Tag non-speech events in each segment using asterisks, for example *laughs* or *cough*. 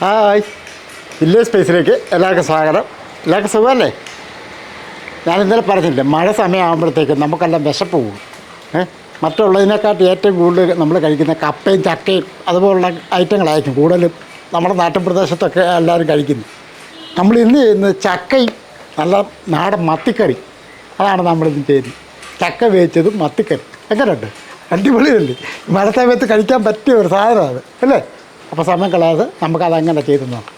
Hi. Village സ്പേസിലേക്ക്? എല്ലാവർക്കും സ്വാഗതം. എല്ലാവർക്കും സുഖമല്ലേ? ഞാൻ ഇന്നലെ പറഞ്ഞില്ലേ മഴ സമയമാകുമ്പോഴത്തേക്കും നമുക്കെല്ലാം വിശപ്പ് പോകും. ഏ? മറ്റുള്ളതിനെക്കാട്ടി ഏറ്റവും കൂടുതൽ നമ്മൾ കഴിക്കുന്ന കപ്പയും ചക്കയും അതുപോലുള്ള ഐറ്റങ്ങളായിരിക്കും കൂടുതലും നമ്മുടെ നാട്ടുപ്രദേശത്തൊക്കെ എല്ലാവരും കഴിക്കുന്നു നമ്മൾ ഇന്ന് ചെയ്യുന്നത് ചക്കയും നല്ല നാടൻ മത്തിക്കറി അതാണ് നമ്മളിന്ന് ചെയ്യുന്നത്. ചക്ക വേവിച്ചതും മത്തിക്കറി എങ്ങനെയുണ്ട്? അടിപൊളിയല്ലേ? മഴ സമയത്ത് കഴിക്കാൻ പറ്റിയ ഒരു സാധനമാണ് അല്ലേ? അപ്പോൾ സമയം കളയാതെ നമുക്കതങ്ങനെ ചെയ്തു നോക്കാം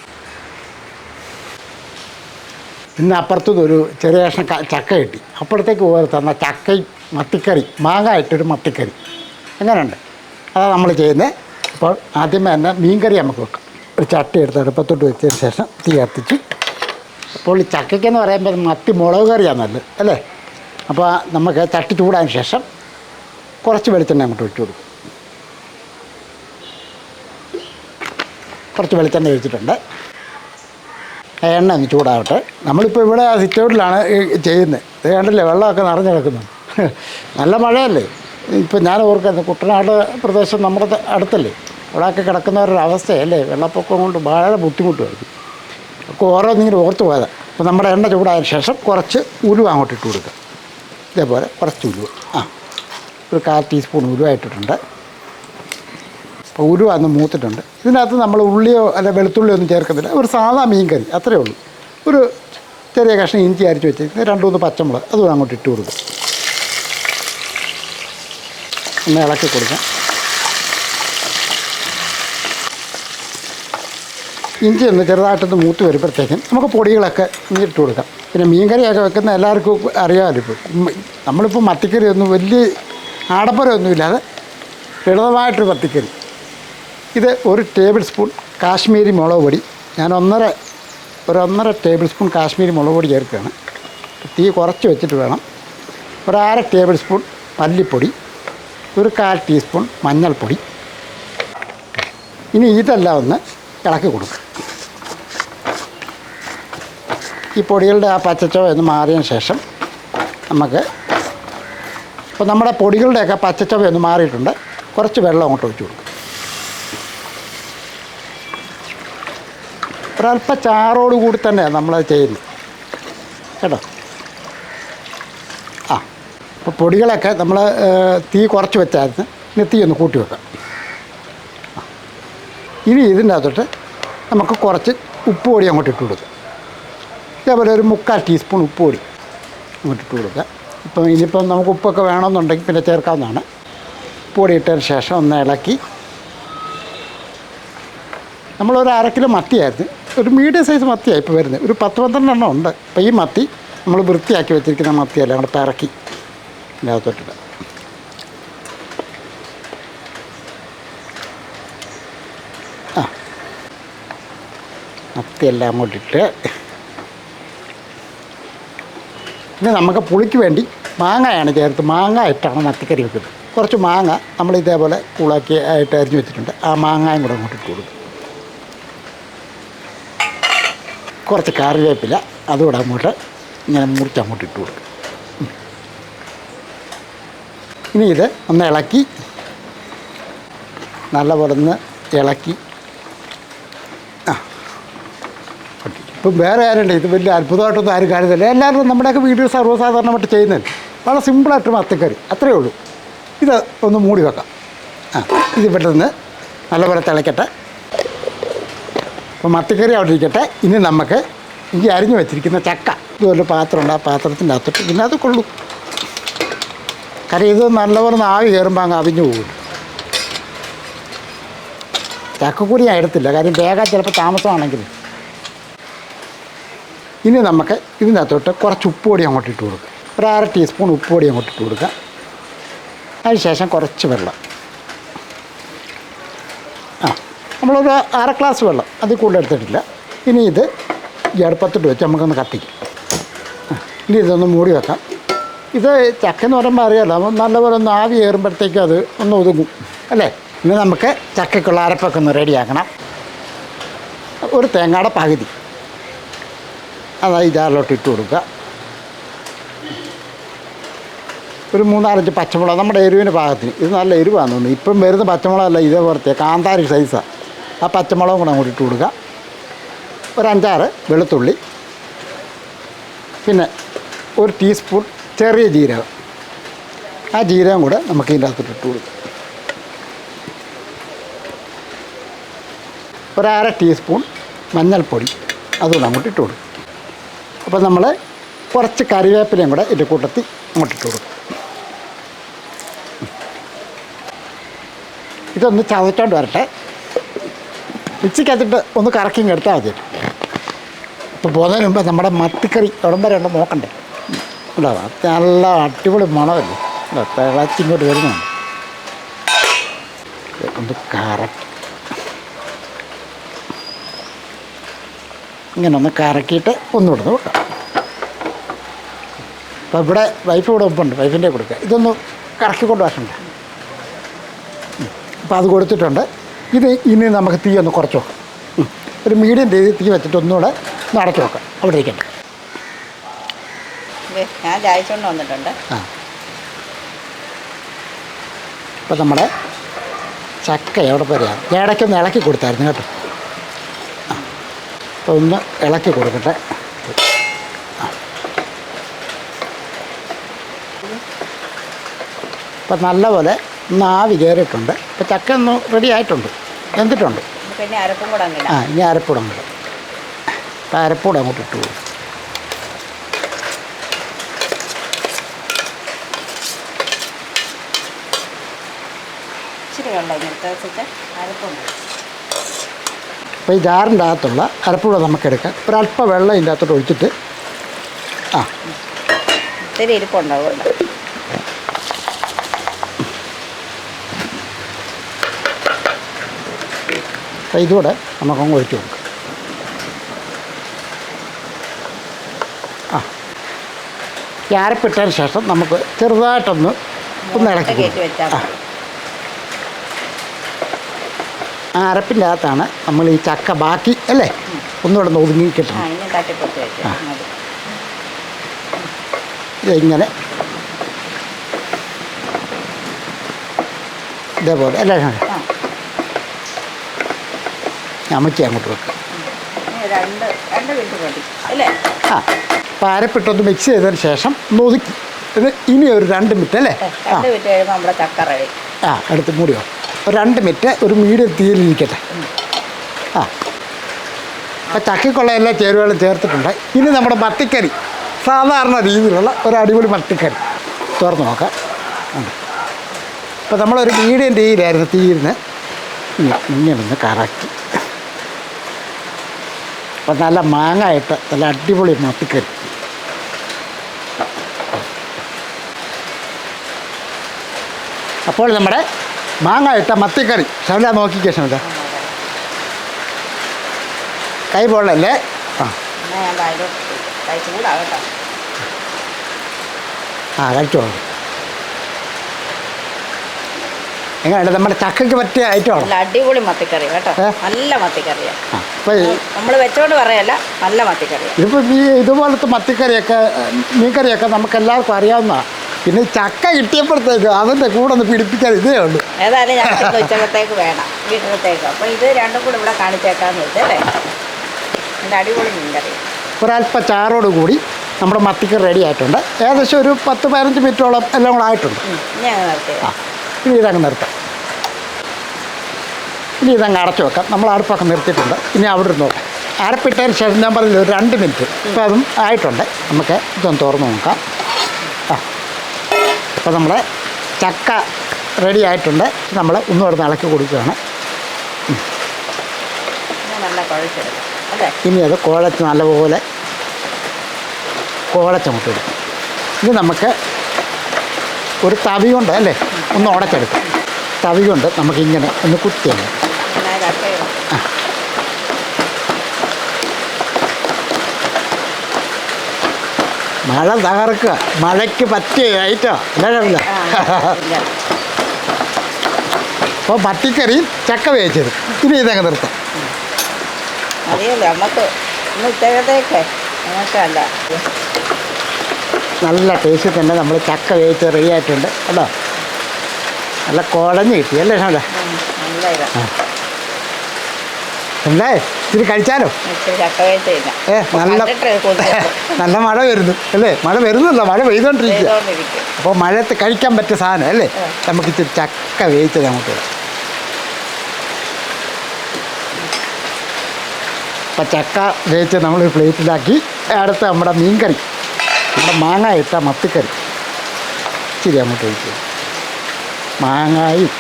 ഇന്ന് അപ്പുറത്തുനിന്ന് ഒരു ചെറിയ കഷ്ണം ചക്ക കിട്ടി. അപ്പുറത്തേക്ക് പോയി തന്ന ചക്കയും മത്തിക്കറി മാങ്ങ ഇട്ടൊരു മത്തിക്കറി. അങ്ങനെയുണ്ട് അതാണ് നമ്മൾ ചെയ്യുന്നത് അപ്പോൾ ആദ്യമേ തന്നെ മീൻകറി നമുക്ക് വെക്കാം. ഒരു ചട്ടി എടുത്ത് അടുപ്പത്തോട്ട് വെച്ചതിന് ശേഷം തീ കത്തിച്ച് അപ്പോൾ ഈ ചക്കയ്ക്കെന്ന് പറയുമ്പോൾ മത്തി മുളക് കറിയാണ് നല്ലത് അല്ലേ? അപ്പോൾ നമുക്ക് ചട്ടി ചൂടാൻ ശേഷം കുറച്ച് വെളിച്ചെണ്ണ അങ്ങോട്ട് ഒഴിച്ചു കൊടുക്കും. കുറച്ച് വെളിച്ചെണ്ണ ഒഴിച്ചിട്ടുണ്ട്. എണ്ണ ഒന്ന് ചൂടാവട്ടെ. നമ്മളിപ്പോൾ ഇവിടെ സിറ്റൗട്ടിലാണ് ചെയ്യുന്നത് ഇത് കണ്ടില്ലേ? വെള്ളമൊക്കെ നിറഞ്ഞു കിടക്കുന്നു. നല്ല മഴയല്ലേ? ഇപ്പം ഞാൻ ഓർക്കുന്നത് കുട്ടനാട് പ്രദേശം നമ്മുടെ അടുത്തല്ലേ? അവിടെയൊക്കെ കിടക്കുന്നവരുടെ അവസ്ഥയല്ലേ? വെള്ളപ്പൊക്കം കൊണ്ട് വളരെ ബുദ്ധിമുട്ടുമായിരിക്കും. ഒക്കെ ഓരോന്നിങ്ങനെ ഓർത്ത് പോയതാണ് അപ്പോൾ നമ്മുടെ എണ്ണ ചൂടായതിന് ശേഷം കുറച്ച് ഉലുവ അങ്ങോട്ട് ഇട്ട് കൊടുക്കുക ഇതേപോലെ കുറച്ച് ഉലുവ. ആ. ഒരു കാൽ ടീസ്പൂൺ ഉലുവ ഇട്ടിട്ടുണ്ട്. ഉരുവ അന്ന് മൂത്തിട്ടുണ്ട്. ഇതിനകത്ത് നമ്മൾ ഉള്ളിയോ അല്ല വെളുത്തുള്ളിയോ ഒന്നും ചേർക്കുന്നില്ല ഒരു സാധാ മീൻ കറി അത്രയേ ഉള്ളൂ. ഒരു ചെറിയ കഷ്ണം ഇഞ്ചി അരിച്ച് വെച്ചിരിക്കുന്നത് രണ്ട് മൂന്ന് പച്ചമുളക് അതും അങ്ങോട്ട് ഇട്ട് കൊടുക്കും ഒന്ന് ഇളക്കി കൊടുക്കാം. ഇഞ്ചി ഒന്ന് ചെറുതായിട്ടൊന്ന് മൂത്ത് വരുമ്പോഴത്തേക്കും നമുക്ക് പൊടികളൊക്കെ ഇട്ട് കൊടുക്കാം. പിന്നെ മീൻകറിയൊക്കെ വെക്കുന്ന എല്ലാവർക്കും അറിയാമല്ലോ ഇപ്പോൾ. നമ്മളിപ്പോൾ മത്തിക്കറി ഒന്നും വലിയ ആഡംബരമൊന്നും ഇല്ലാതെ ലളിതമായിട്ടൊരു മത്തിക്കറി. ഇത് ഒരു ടേബിൾ സ്പൂൺ കാശ്മീരി മുളക് പൊടി. ഞാൻ ഒന്നര ഒരു ഒന്നര ടേബിൾ സ്പൂൺ കാശ്മീരി മുളക് പൊടി ചേർക്കുകയാണ്. തീ കുറച്ച് വെച്ചിട്ട് വേണം. ഒരു അര ടേബിൾ സ്പൂൺ മല്ലിപ്പൊടി ഒരു കാൽ ടീസ്പൂൺ മഞ്ഞൾപ്പൊടി. ഇനി ഇതെല്ലാം ഒന്ന് ഇളക്കി കൊടുക്കുക ഈ പൊടികളുടെ ആ പച്ചച്ചോ എന്ന് മാറിയതിന് ശേഷം നമുക്ക് ഇപ്പോൾ നമ്മുടെ പൊടികളുടെയൊക്കെ പച്ചച്ചവ എന്ന് മാറിയിട്ടുണ്ട്. കുറച്ച് വെള്ളം അങ്ങോട്ട് ഒഴിച്ചു കൊടുക്കും. ഒരല്പ ചാറോട് കൂടി തന്നെയാണ് നമ്മളത് ചെയ്യുന്നത് കേട്ടോ? ആ അപ്പോൾ പൊടികളൊക്കെ നമ്മൾ തീ കുറച്ച് വെച്ചായിരുന്നു. ഇനി തീ ഒന്ന് കൂട്ടി വെക്കാം. ഇനി ഇതിന്റെ അകത്തോട്ട് നമുക്ക് കുറച്ച് ഉപ്പ് പൊടി അങ്ങോട്ട് ഇട്ട് കൊടുക്കാം. ഇതേപോലെ ഒരു മുക്കാൽ ടീസ്പൂൺ ഉപ്പ് പൊടി അങ്ങോട്ട് ഇട്ട് കൊടുക്കുക ഇപ്പം ഇനിയിപ്പം നമുക്ക് ഉപ്പൊക്കെ വേണമെന്നുണ്ടെങ്കിൽ പിന്നെ ചേർക്കാവുന്നതാണ്. ഉപ്പുപൊടി ഇട്ടതിന് ശേഷം ഒന്ന് ഇളക്കി. നമ്മളൊരു അര കിലോ മത്തിയായിരുന്നു. ഒരു മീഡിയം സൈസ് മത്തിയാണ് ഇപ്പോൾ വരുന്നത്. ഒരു പത്ത് പന്ത്രണ്ട് എണ്ണം ഉണ്ട്. അപ്പോൾ ഈ മത്തി നമ്മൾ വൃത്തിയാക്കി വെച്ചിരിക്കുന്ന മത്തിയല്ല നമ്മുടെ പിറക്കി. ഇതിനകത്തോട്ടിട്ട് ആ. മത്തിയെല്ലാം അങ്ങോട്ടിട്ട് ഇനി നമുക്ക് പുളിക്ക് വേണ്ടി മാങ്ങയാണ് ചേർത്ത് മാങ്ങ ഇട്ടാണ് മത്തിക്കറി വെക്കുന്നത്. കുറച്ച് മാങ്ങ നമ്മൾ ഇതേപോലെ കൂളാക്കി ആയിട്ട് അരിഞ്ഞ് വെച്ചിട്ടുണ്ട്. ആ മാങ്ങയും കൂടെ അങ്ങോട്ട് ഇട്ട് കൊടുക്കും. കുറച്ച് കറിവേപ്പില അതുകൂടെ അങ്ങോട്ട് ഇങ്ങനെ മുറിച്ച് അങ്ങോട്ട് ഇട്ട് കൊടുക്കും. ഇനി ഇത് ഒന്ന് ഇളക്കി നല്ലപോലെ ഒന്ന് ഇളക്കി. ഇപ്പം വേറെ ആരുണ്ട്? ഇത് വലിയ അത്ഭുതമായിട്ടൊന്നും ആരും കാര്യമില്ല എല്ലാവരും നമ്മുടെയൊക്കെ വീഡിയോ സർവസാധാരണമായിട്ട് ചെയ്യുന്നുണ്ട് വളരെ സിമ്പിളായിട്ട് മത്തിക്കറി അത്രയേ ഉള്ളൂ. ഇത് ഒന്ന് മൂടി വെക്കാം. ആ. ഇത് ഇവിടെ നിന്ന് നല്ലപോലെ തിളയ്ക്കട്ടെ അപ്പോൾ മത്തിക്കറി അവിടെ ഇരിക്കട്ടെ. ഇനി നമുക്ക് ഈ അരിഞ്ഞു വെച്ചിരിക്കുന്ന ചക്ക. ഇതുപോലെ പാത്രമുണ്ട് ആ പാത്രത്തിന്റെ അകത്തോട്ട് ഇതിനകത്ത് കൊള്ളൂ. കാര്യം ഇത് നല്ലപോലെ ആവി കയറുമ്പോൾ അങ്ങ് അവിഞ്ഞു പോകും. ചക്കക്കുരി ഞാൻ എടുത്തില്ല. കാര്യം വേഗം ചിലപ്പോൾ താമസമാണെങ്കിൽ. ഇനി നമുക്ക് ഇതിനകത്തോട്ട് കുറച്ച് ഉപ്പുപൊടി അങ്ങോട്ട് ഇട്ട് കൊടുക്കുക ഒരു അര ടീസ്പൂൺ ഉപ്പുപൊടി അങ്ങോട്ട് ഇട്ട് കൊടുക്കുക അതിന് ശേഷം കുറച്ച് വെള്ളം ആ നമ്മളൊരു അര ഗ്ലാസ് വെള്ളം അതിൽ കൂടുതൽ എടുത്തിട്ടില്ല. ഇനി ഇത് അടുപ്പത്തിട്ട് വെച്ച് നമുക്കൊന്ന് കത്തിക്കും. ഇനി ഇതൊന്ന് മൂടി വെക്കാം. ഇത് ചക്ക എന്ന് പറയുമ്പോൾ അറിയാമല്ലോ നല്ലപോലെ ഒന്ന് ആവി കയറുമ്പോഴത്തേക്കും അത് ഒന്ന് ഒതുങ്ങും. അല്ലേ? ഇനി നമുക്ക് ചക്കയ്ക്കുള്ള അരപ്പൊക്കെ ഒന്ന് റെഡിയാക്കണം ഒരു തേങ്ങയുടെ പകുതി. അതാ ഈ ജാറിലോട്ട് ഇട്ട് കൊടുക്കുക. ഒരു മൂന്നാലഞ്ച് പച്ചമുളക് നമ്മുടെ എരിവിന്റെ ഭാഗത്തിന്. ഇത് നല്ല എരിവാണെന്ന് തോന്നുന്നു. ഇപ്പം വരുന്ന പച്ചമുളകല്ല ഇതേപോലത്തെ കാന്താരി സൈസാണ് ആ പച്ചമുളകും കൂടെ അങ്ങോട്ട് ഇട്ട് കൊടുക്കുക ഒരു അഞ്ചാറ് വെളുത്തുള്ളി. പിന്നെ ഒരു ടീസ്പൂൺ ചെറിയ ജീരകം. ആ ജീരകം കൂടെ നമുക്ക് ഇതിന്റെ അകത്തോട്ട് ഇട്ട് കൊടുക്കാം. ഒരര ടീസ്പൂൺ മഞ്ഞൾപ്പൊടി അതുകൂടെ അങ്ങോട്ട് ഇട്ട് കൊടുക്കും. അപ്പോൾ നമ്മൾ കുറച്ച് കറിവേപ്പിലയും കൂടെ ഇതിന്റെ കൂട്ടത്തിൽ അങ്ങോട്ട് ഇട്ട് കൊടുക്കും. ഇതൊന്ന് ചതച്ചോണ്ട് വരട്ടെ. മിക്സിക്കകത്തിട്ട് ഒന്ന് കറക്കി എടുത്താൽ മതി. ഇപ്പോൾ പോകുന്നതിന് മുമ്പ് നമ്മുടെ മത്തിക്കറി എവിടം വരെ ഉണ്ടോ? നോക്കണ്ടേ നല്ല അടിപൊളി മണമല്ലേ? തിളച്ച് ഇങ്ങോട്ട് വരുന്നുണ്ട്. ഒന്ന് കറക്കി. ഇങ്ങനെ ഒന്ന് കറക്കിയിട്ട് ഒന്നുകൂടെ വെക്കാം അപ്പോൾ ഇവിടെ വൈഫ് ഇവിടെ ഒപ്പുണ്ട് വൈഫിന്റെ കൊടുക്കുക. ഇതൊന്ന് കറക്കിക്കൊണ്ട് വരണ്ട. അപ്പോൾ അത് കൊടുത്തിട്ടുണ്ട്. ഇത് ഇനി നമുക്ക് തീ ഒന്ന് കുറച്ച് വെക്കാം. ഒരു മീഡിയം തീ തീ വെച്ചിട്ട് ഒന്നുകൂടെ ഒന്ന് അടച്ചു വെക്കാം. അവിടെ ഇരിക്കട്ടെ. ഞാൻ വന്നിട്ടുണ്ട്. ആ. അപ്പോൾ നമ്മുടെ ചക്ക എവിടെ ഞാൻ ഇടയ്ക്കൊന്ന് ഇളക്കി കൊടുത്തായിരുന്നു കേട്ടോ. അപ്പോൾ ഒന്ന് ഇളക്കി കൊടുക്കട്ടെ. അപ്പം നല്ലപോലെ ഒന്ന് ആവി കയറിയിട്ടുണ്ട്. ഇപ്പോൾ ചക്ക ഒന്ന് റെഡി ആയിട്ടുണ്ട്. എന്തിട്ടുണ്ട് ആ ഇനി അരപ്പൂടം കൂടെ അപ്പം അരപ്പൂടം അങ്ങോട്ട് ഇട്ടു. അപ്പോൾ ഈ ജാറിന്റെ അകത്തുള്ള അരപ്പൂടം നമുക്കെടുക്കാം ഒരല്പം വെള്ളം ഇതിന്റെ അകത്തോട്ട് ഒഴിച്ചിട്ട്. ആ. ഇത്തിരി ഇരിപ്പുണ്ടാവും അപ്പോൾ ഇതുകൂടെ നമുക്കങ്ങ് ഒഴിച്ച് കൊടുക്കാം. ആ. ക്യാരപ്പിട്ടതിന് ശേഷം നമുക്ക് ചെറുതായിട്ടൊന്ന് ഒന്ന് ഇളക്കി ആ. ആ അരപ്പിന്റെ അകത്താണ് നമ്മൾ ഈ ചക്ക ബാക്കി അല്ലേ? ഒന്നുകൂടെ ഒന്ന് ഒതുങ്ങി കിട്ടണം. ആ. ഇങ്ങനെ ഇതേപോലെ അല്ലേ? ഞമ്മച്ചി അങ്ങോട്ട് വെക്കാം. ആ പാരപ്പിട്ടൊന്ന് മിക്സ് ചെയ്തതിന് ശേഷം നൊതുക്കി ഒതുക്കി. ഇത് ഇനി ഒരു രണ്ട് മിനിറ്റ് അല്ലേ? ആ എടുത്ത് മൂടിയോ രണ്ട് മിനിറ്റ് ഒരു മീഡിയം തീയിലിരിക്കട്ടെ ആ. അപ്പോൾ ചക്കിക്കുള്ള എല്ലാ ചേരുവകളും ചേർത്തിട്ടുണ്ട്. ഇനി നമ്മുടെ മത്തിക്കറി. സാധാരണ രീതിയിലുള്ള ഒരു അടിപൊളി മത്തിക്കറി. തുറന്ന് നോക്കാം. അപ്പോൾ നമ്മളൊരു മീഡിയം തീയിലായിരുന്നു തീയിരുന്ന് ഇങ്ങനെ ഒന്ന് കറക്കി. അപ്പോൾ നല്ല മാങ്ങ ഇട്ട് നല്ല അടിപൊളി മത്തിക്കറി. അപ്പോൾ നമ്മുടെ മാങ്ങ ഇട്ട മത്തിക്കറി. ശമല നോക്കിക്കേ ശമല കൈ പോളല്ലേ ആ. ആ കഴിച്ചോളൂ. എങ്ങനെയുണ്ട്? നമ്മുടെ ചക്കയ്ക്ക് പറ്റിയ ഐറ്റമാണ് നല്ല അടിപൊളി മത്തിക്കറി കേട്ടോ? നല്ല മത്തിക്കറിയാണ് നമ്മൾ വെച്ചോണ്ട് പറയല്ല നല്ല മത്തിക്കറിയാണ് ഇതിപ്പോൾ ഈ ഇതുപോലത്തെ മത്തിക്കറിയൊക്കെ മീൻകറിയൊക്കെ നമുക്ക് എല്ലാവർക്കും അറിയാവുന്ന പിന്നെ ചക്ക കിട്ടിയപ്പോഴത്തേക്ക് അതിന്റെ കൂടെ ഒന്ന് പിടിപ്പിക്കാൻ ഇതേ ഉള്ളൂ. ഏതായാലും ഞാൻ *laughs* ഉച്ചക്കത്തേക്ക് വേണം വീട്ടിലത്തേക്ക്. അപ്പോൾ ഇത് രണ്ടും കൂടെ ഇവിടെ കാണിച്ചേക്കാന്ന് വെച്ചല്ലേ നല്ല അടിപൊളി മീൻകറി. ഒരല്പ ചാറോട് കൂടി നമ്മുടെ മത്തിക്കറി റെഡി ആയിട്ടുണ്ട്. ഏകദേശം ഒരു പത്ത് പതിനഞ്ച് മിനിറ്റോളം എല്ലാം കൂടെ ആയിട്ടുണ്ട്. ആ. ഇനി ഇതങ്ങ് നിർത്താം. ഇനി ഇതങ്ങ് അടച്ചു വെക്കാം. നമ്മൾ അടുപ്പൊക്കെ നിർത്തിയിട്ടുണ്ട്. ഇനി അവിടെ ഇരുന്ന് നോക്കാം. അരപ്പിട്ടതിന് ശേഷം ഞാൻ പറഞ്ഞില്ല ഒരു രണ്ട് മിനിറ്റ്. ഇപ്പോൾ അതും ആയിട്ടുണ്ട്. നമുക്ക് ഇതൊന്ന് തുറന്ന് നോക്കാം. ആ. അപ്പോൾ നമ്മുടെ ചക്ക റെഡി ആയിട്ടുണ്ട്. നമ്മൾ ഒന്നുകൂടെ ഇളക്കി കൊടുക്കുകയാണ്. ഇനി അത് കോഴച്ച് നല്ലപോലെ കോഴച്ചമുട്ടിടും ഇത് നമുക്ക് ഒരു തവി കൊണ്ട് അല്ലേ ഒന്ന് ഉടച്ചെടുക്കാം. തവി കൊണ്ട് നമുക്കിങ്ങനെ ഒന്ന് കുത്തിയാണ് മഴ തകർക്കുക. മഴയ്ക്ക് പറ്റിയ ഐറ്റോ. അല്ലേ. അപ്പോൾ മത്തിക്കറിയും ചക്ക വേവിച്ചത്. ഇനി ഇതങ്ങ് നിർത്താം. മതിയല്ലോ നമുക്ക് ഉച്ചക്കത്തേക്ക്. നമുക്കല്ല നല്ല ടേസ്റ്റ് തന്നെ നമ്മൾ ചക്ക വേവിച്ച് റെഡി ആയിട്ടുണ്ട്. കേട്ടോ നല്ല കുഴഞ്ഞ് കിട്ടി. അല്ലേ ഷാണ്ട നല്ല ഇതാ കഴിച്ചാലോ. ഏ നല്ല. നല്ല മഴ വരുന്നു. അല്ലേ? മഴ വരുന്നില്ല മഴ പെയ്തോണ്ടിരിക്കുക. അപ്പോൾ മഴയത്ത് കഴിക്കാൻ പറ്റിയ സാധനം അല്ലേ? നമുക്ക് ഇച്ചിരി ചക്ക വേവിച്ചത് നമുക്ക്. അപ്പം ചക്ക വേവിച്ച് നമ്മൾ പ്ലേറ്റിലാക്കി. അടുത്ത് നമ്മുടെ മീൻകറി. നമ്മുടെ മാങ്ങ ഇട്ട മത്തിക്കറി. ഇച്ചിരി അങ്ങോട്ട് ഒഴിക്കുക മാങ്ങായും.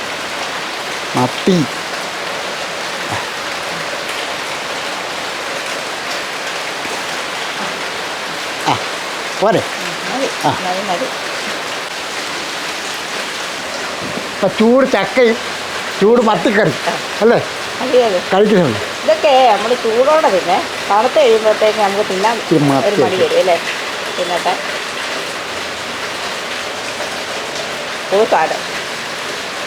മത്തി. ആ പോരെ. ആ. ഇപ്പം ചൂട് ചക്കയും ചൂട് മത്തിക്കറി അല്ലേ? കഴിക്കുന്നുണ്ട്. ഇതൊക്കെ നമ്മൾ ചൂടോടെ പിന്നെ തണുത്ത് കഴിയുമ്പോഴത്തേക്ക് നമുക്ക് തിന്നാൻ ഒരു മടി വരും അല്ലേ? തിന്നട്ടെ സാധനം നല്ല രുചിയുണ്ട് കേട്ടോ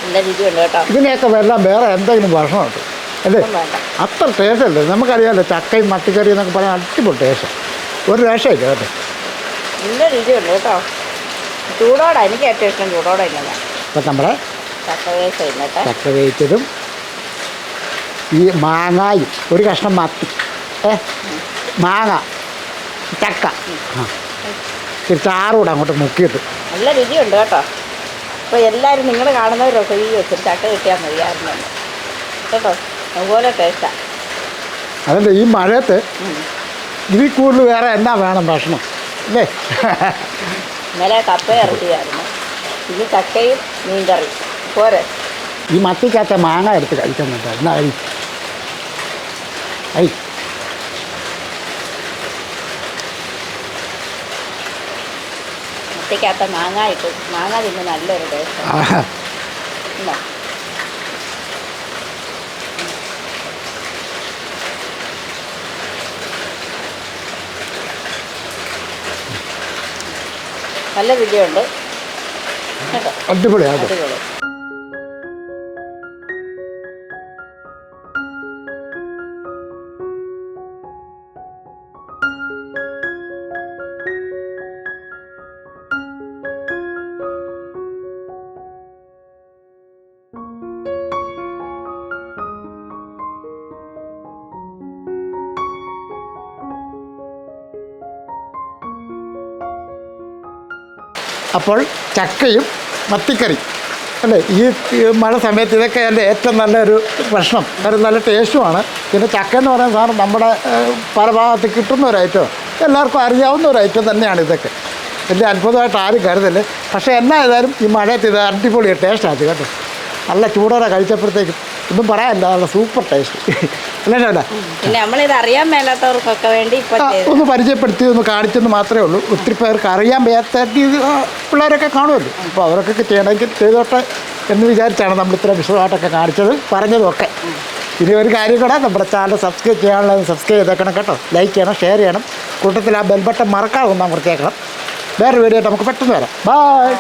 ഇതിനെയൊക്കെ വെള്ളം വേറെ എന്തെങ്കിലും ഭക്ഷണമുണ്ട് അല്ലേ? അത്ര ടേസ്റ്റ് അല്ലേ? നമുക്കറിയാമല്ലോ ചക്കയും മട്ടിക്കറിയും എന്നൊക്കെ പറയാൻ അടിപൊളി ടേസ്റ്റ് ഒരു രക്ഷയില്ല കേട്ടോ. നല്ല രുചിയുണ്ട് കേട്ടോ. ചൂടോടെ എനിക്ക് ഏറ്റവും ഇഷ്ടം ചൂടോടെ ഇപ്പം നമ്മുടെ ചക്ക വേവിച്ചതും ഈ മാങ്ങായും. ഒരു കഷ്ണം മത്തി. ഏ? മാങ്ങ ചക്ക. ആ. ചാറുകൂടെ അങ്ങോട്ട് മുക്കിയിട്ട്. നല്ല രുചിയുണ്ട് കേട്ടോ. അപ്പോൾ എല്ലാവരും നിങ്ങൾ കാണുന്നവരൊക്കെ ഈ വെച്ചിട്ട് ചക്ക കിട്ടിയാൽ മതിയായിരുന്നു. കേട്ടോ? അതുപോലെ ടേസ്റ്റാണ് അതല്ലേ ഈ മഴയത്ത് ഇതിൽ കൂടുതൽ വേറെ എന്താ വേണം ഭക്ഷണം? അല്ലേ? ഇന്നലെ കപ്പ ഇറക്കിയായിരുന്നു. ഇത് ചക്കയും മീൻകറി പോരെ. ഈ മത്തിക്കകത്തെ മാങ്ങ എടുത്ത് കഴിക്കാൻ പറ്റാ എന്നാ കഴി ഐ മുട്ടയ്ക്കകത്ത് മാങ്ങ ഇട്ട് മാങ്ങ തിന്ന് നല്ലൊരു ടേസ്റ്റ്. ഉണ്ടോ നല്ല രുചിയുണ്ട് അടിപൊളി അടിപൊളി. അപ്പോൾ ചക്കയും മത്തിക്കറി. അല്ലേ? ഈ മഴ സമയത്ത് ഇതൊക്കെ എന്റെ ഏറ്റവും നല്ലൊരു ഭക്ഷണം. ഒരു നല്ല ടേസ്റ്റുമാണ്. പിന്നെ ചക്ക എന്ന് പറയുന്ന സാധനം നമ്മുടെ പല ഭാഗത്ത് കിട്ടുന്ന ഒരു ഐറ്റം എല്ലാവർക്കും അറിയാവുന്ന ഒരു ഐറ്റം തന്നെയാണ് ഇതൊക്കെ. വലിയ അത്ഭുതമായിട്ട് ആരും കരുതല്ലേ. പക്ഷേ എന്നാ ഏതായാലും ഈ മഴയത്ത് ഇത് അടിപൊളി ടേസ്റ്റാണ് കേട്ടോ. നല്ല ചൂടോടെ കഴിച്ചപ്പോഴത്തേക്കും ഒന്നും പറയാനില്ല. നല്ല സൂപ്പർ ടേസ്റ്റ് നമ്മളിത് അറിയാൻ മേലാത്തവർക്കൊക്കെ വേണ്ടി ഒന്ന് പരിചയപ്പെടുത്തി ഒന്ന് കാണിച്ചെന്ന് മാത്രമേ ഉള്ളൂ. ഒത്തിരി പേർക്ക് അറിയാൻ വയ്യാത്ത പിള്ളേരൊക്കെ കാണുമല്ലോ. അപ്പോൾ അവരൊക്കെ ചെയ്യണമെങ്കിൽ ചെയ്തോട്ടെ എന്ന് വിചാരിച്ചാണ് നമ്മൾ ഇത്ര വിശദമായിട്ടൊക്കെ കാണിച്ചത് പറഞ്ഞതൊക്കെ ഇനി ഒരു കാര്യം കൂടെ നമ്മുടെ ചാനൽ സബ്സ്ക്രൈബ് ചെയ്യാനുള്ളത് സബ്സ്ക്രൈബ് ചെയ്തേക്കണം കേട്ടോ. ലൈക്ക് ചെയ്യണം ഷെയർ ചെയ്യണം. കൂട്ടത്തിൽ ആ ബെൽബട്ടൺ മറക്കാതെ ഒന്ന് അമർത്തിയേക്കണം വേറൊരു വീഡിയോ ആയിട്ട് നമുക്ക് പെട്ടെന്ന് വരാം. ബൈ!